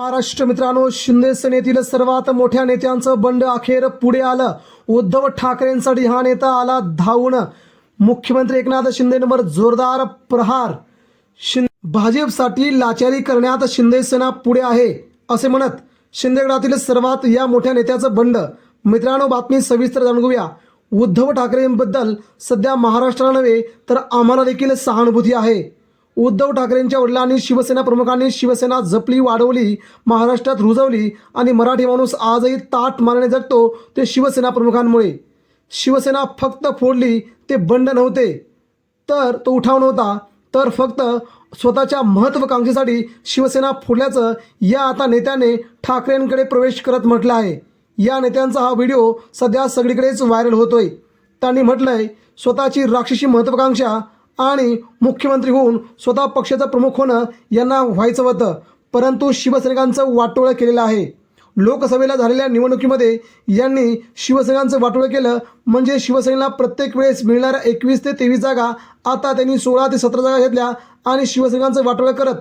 महाराष्ट्र मित्रांनो शिंदे सेनेतील सर्वात मोठ्या नेत्यांचं बंड अखेर पुढे आलं. उद्धव ठाकरेंसाठी हा नेता आला धावून. मुख्यमंत्री एकनाथ शिंदेंवर जोरदार प्रहार. शिंदे भाजपसाठी लाचारी करण्यात शिंदे सेना पुढे आहे असे म्हणत शिंदेगडातील सर्वात या मोठ्या नेत्याचं बंड. मित्रांनो बातमी सविस्तर जाणून घेऊया. उद्धव ठाकरेंबद्दल सध्या महाराष्ट्राला नव्हे तर आम्हाला देखील सहानुभूती आहे. उद्धव ठाकरेंच्या वडिलांनी शिवसेना प्रमुखांनी शिवसेना जपली वाढवली महाराष्ट्रात रुजवली आणि मराठी माणूस आजही ताट मारणे जगतो ते शिवसेना प्रमुखांमुळे. शिवसेना फक्त फोडली ते बंड नव्हते. तर तो उठाव नव्हता. तर फक्त स्वतःच्या महत्त्वाकांक्षेसाठी शिवसेना फोडल्याचं या आता नेत्याने ठाकरेंकडे प्रवेश करत म्हटलं आहे. या नेत्यांचा हा व्हिडिओ सध्या सगळीकडेच व्हायरल होतोय. त्यांनी म्हटलंय स्वतःची राक्षसी महत्त्वाकांक्षा आणि मुख्यमंत्री होऊन स्वतः पक्षाचा प्रमुख होणं यांना व्हायचं होतं. परंतु शिवसैनिकांचं वाटोळं केलेलं आहे. लोकसभेला झालेल्या निवडणुकीमध्ये यांनी शिवसेनांचं वाटोळं केलं. म्हणजे शिवसेनेला प्रत्येक वेळेस मिळणाऱ्या एकवीस ते तेवीस जागा आता त्यांनी सोळा ते सतरा जागा घेतल्या आणि शिवसेनांचं वाटोळं करत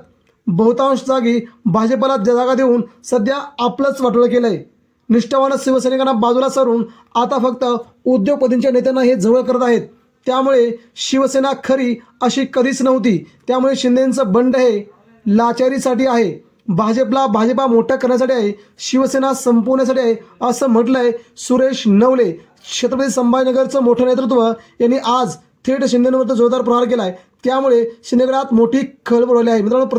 बहुतांश जागी भाजपला जागा देऊन सध्या आपलंच वाटोळं केलं आहे निष्ठावान शिवसैनिकांना बाजूला सारून आता फक्त उद्योगपतींच्या नेत्यांना हे जवळ करत आहेत. त्यामुळे शिवसेना खरी अशी कधीच नव्हती. त्यामुळे शिंदेंचं बंड हे लाचारीसाठी आहे. भाजपला भाजपा मोठा करण्यासाठी आहे. शिवसेना संपवण्यासाठी आहे असं म्हटलंय सुरेश नवले. छत्रपती संभाजीनगरचं मोठं नेतृत्व यांनी आज थेट शिंदेंवर जोरदार प्रहार केलाय. त्यामुळे शिंदेगडात मोठी खळबळ आहे. मित्रांनो प्रति